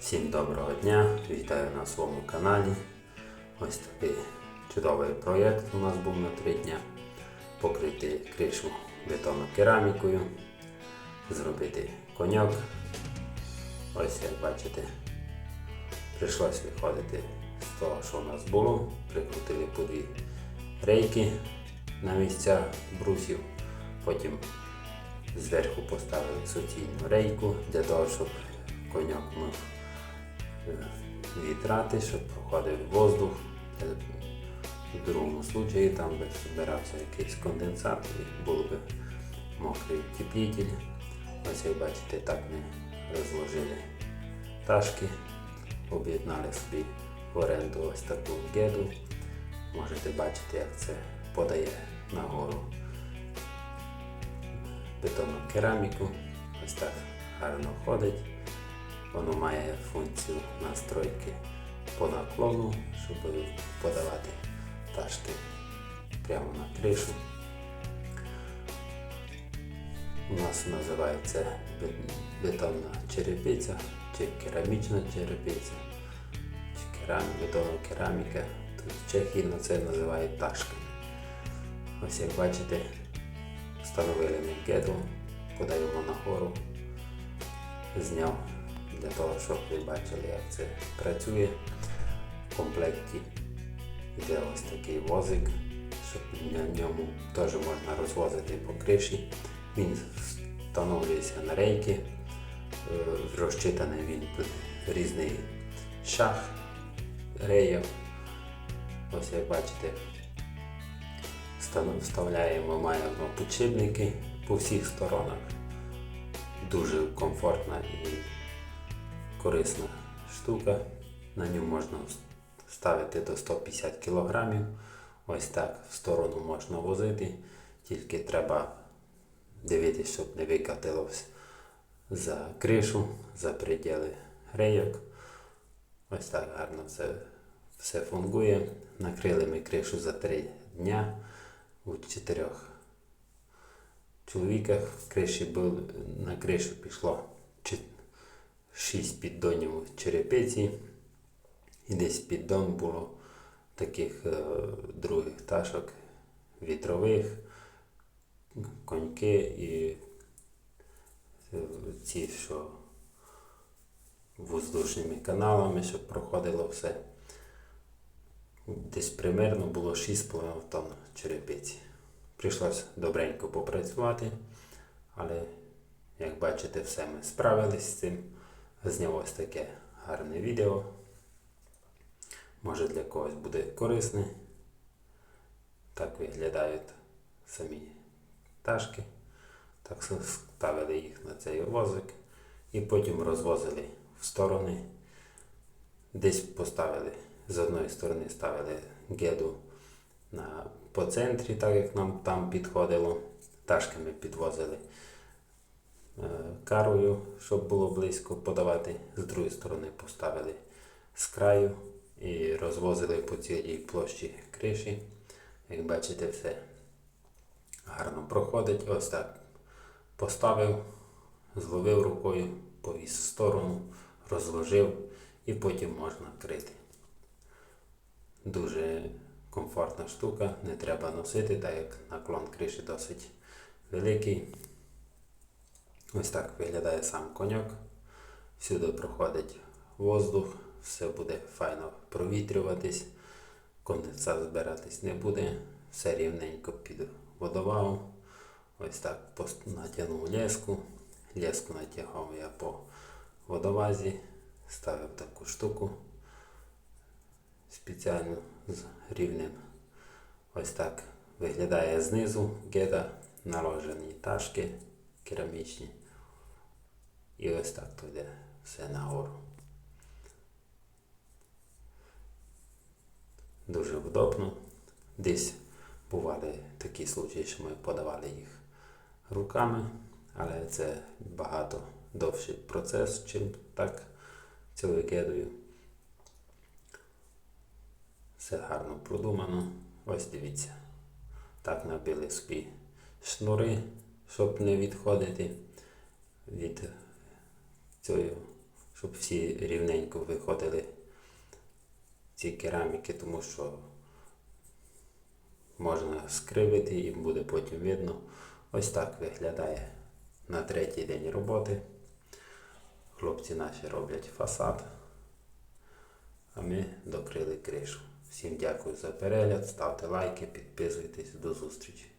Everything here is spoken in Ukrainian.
Всім доброго дня, вітаю на своєму каналі. Ось такий чудовий проєкт у нас був на три дня. Покрити кришу бетонокерамікою, зробити коньок. Ось як бачите, прийшлось виходити з того, що у нас було. Прикрутили по дві рейки на місця брусів. Потім зверху поставили суцільну рейку для того, щоб коньок е, вітрати, щоб проходив воздух. Е, В другому случаї там би збирався якийсь конденсат і був би мокрий утеплитель. Ось як бачите, так ми розложили ташки, об'єднали собі в оренду ось таку геду. Можете бачити, як це подає нагору бетонну кераміку. Ось так гарно ходить. Воно має функцію настройки по наклону, щоб подавати ташки прямо на кришу. У нас називається бетонна черепиця чи керамічна черепиця, чи керам, бетонна кераміка. Тут в Чехії на це називають ташками. Ось як бачите, встановили ми геду, подаємо нагору, зняв для того, щоб ви бачили, як це працює. В комплекті йде ось такий возик, щоб на ньому теж можна розвозити по криші. Він встановлюється на рейки, е, розчитаний він під різний шах реїв. Ось як бачите, Вставляємо, маємо підшипники по всіх сторонах. Дуже комфортна і корисна штука. На ньому можна ставити до 150 кг. Ось так в сторону можна возити, тільки треба дивитися, щоб не викатилося за кришу, за приділи грейок. Ось так гарно все, все фунгує. Накрили ми кришу за 3 дня у чотирьох чоловіках криші був, на кришу пішло 6 піддонів черепиці і десь піддон було таких е, других ташок вітрових, коньки і е, ці, що воздушними каналами, щоб проходило все. Десь примерно було 6,5 тонн черепиці. Прийшлося добренько попрацювати, але, як бачите, все ми справились з цим. Знялось таке гарне відео. Може для когось буде корисне. Так виглядають самі ташки. Так ставили їх на цей возик і потім розвозили в сторони. Десь поставили з одної сторони ставили геду на, по центрі, так як нам там підходило. Ташки ми підвозили карою, щоб було близько подавати. З другої сторони поставили з краю і розвозили по цілій площі криші. Як бачите, все гарно проходить. Ось так поставив, зловив рукою, повіз в сторону, розложив і потім можна крити. Дуже комфортна штука, не треба носити, так як наклон криші досить великий. Ось так виглядає сам коньок. Всюди проходить воздух, все буде файно провітрюватись, конденсат збиратись не буде, все рівненько під водовагу. Ось так натягнув леску. Леску натягав я по водовазі, ставив таку штуку спеціально з рівнем. Ось так виглядає знизу геда, наложені ташки керамічні. І ось так то йде все нагору. Дуже вдобно. Десь бували такі случаї, що ми подавали їх руками, але це багато довший процес, чим так цілою гедою. Все гарно продумано. Ось дивіться. Так набили собі шнури, щоб не відходити від цієї щоб всі рівненько виходили ці кераміки, тому що можна скривити і буде потім видно. Ось так виглядає на третій день роботи. Хлопці наші роблять фасад, а ми докрили кришу. Всім дякую за перегляд, ставте лайки, підписуйтесь, до зустрічі.